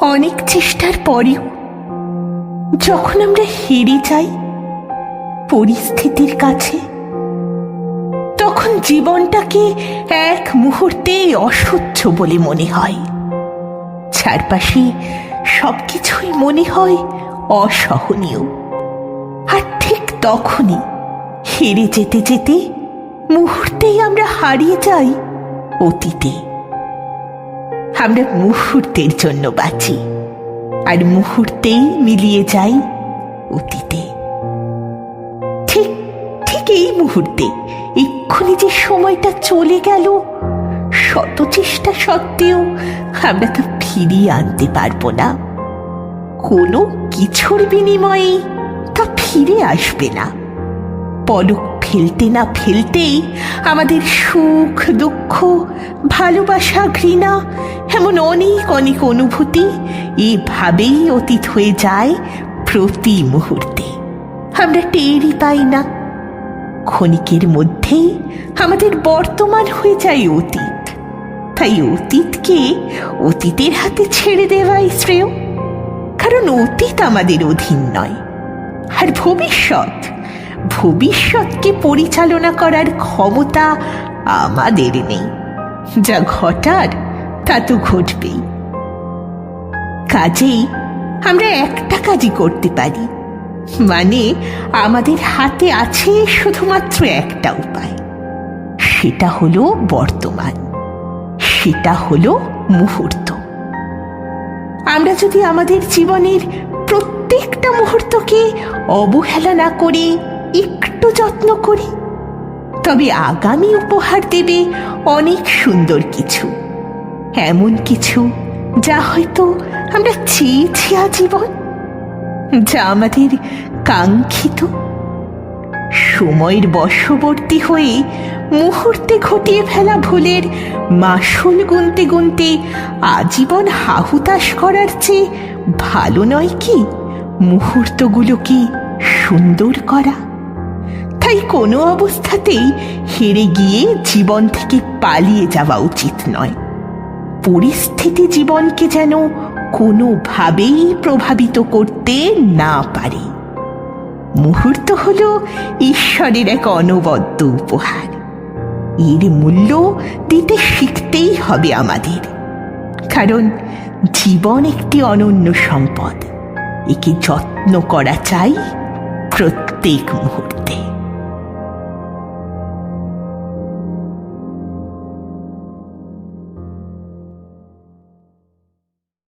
অনেক চেষ্টার পরেও যখন আমরা হেরে যাই পরিস্থিতির কাছে, তখন জীবনটাকে এক মুহূর্তে অসহ্য বলে মনে হয়। চারপাশে সবকিছুই মনে হয় অসহনীয়। আর ঠিক তখনই হেরে যেতে যেতে মুহূর্তেই আমরা হারিয়ে যাই অতীতে। আমরা মুহূর্তের জন্য বাঁচি। আর মুহূর্তেই মিলিয়ে যাই অতীতে। ঠিক ঠিক এই মুহূর্তে এক্ষুনি যে সময়টা চলে গেল, শত চেষ্টা সত্ত্বেও আমরা তা ফিরিয়ে আনতে পারব না। কোনো কিছুর বিনিময়ে তা ফিরে আসবে না। পলক ফেলতে না ফেলতেই আমাদের সুখ, দুঃখ, ভালোবাসা, ঘৃণা এমন অনেক অনেক অনুভূতি এভাবেই অতীত হয়ে যায় প্রতি মুহূর্তে। আমরা টেরই পাই না। ক্ষণিকের মধ্যেই আমাদের বর্তমান হয়ে যায় অতীত। তাই অতীতকে অতীতের হাতে ছেড়ে দেওয়াই শ্রেয়। কারণ অতীত আমাদের অধীন নয়, আর ভবিষ্যৎ ভবিষ্যৎকে পরিচালনা করার ক্ষমতা আমাদের নেই। যা ঘটার, তা তো ঘটবেই। কাজেই আমরা একটা কাজই করতে পারি। মানে আমাদের হাতে আছে শুধুমাত্র একটা উপায়। সেটা হলো বর্তমান। সেটা হলো মুহূর্ত। আমরা যদি আমাদের জীবনের প্রত্যেকটা মুহূর্তকে অবহেলা না করে একটু যত্ন করি। তবে আগামী উপহার দেবে অনেক সুন্দর কিছু। এমন কিছু যা হয়তো আমরা চেয়েছি আজীবন, যা আমাদের কাঙ্ক্ষিত। সময়ের বশবর্তী হয়ে মুহূর্তে ঘটিয়ে ফেলা ভুলের মাসুল গুনতে গুনতে আজীবন হাহুতাশ করার চেয়ে ভালো নয় কি? মুহূর্তগুলোকে সুন্দর করা। তাই কোনো অবস্থাতেই হেরে গিয়ে জীবন থেকে পালিয়ে যাওয়া উচিত নয়। পরিস্থিতি জীবনকে যেন কোনোভাবেই প্রভাবিত করতে না পারে। মুহূর্ত হল ঈশ্বরের এক অনবদ্য উপহার। এর মূল্য দিতে শিখতেই হবে আমাদের। কারণ জীবন একটি অনন্য সম্পদ। একে যত্ন করা চাই প্রত্যেক মুহূর্তে।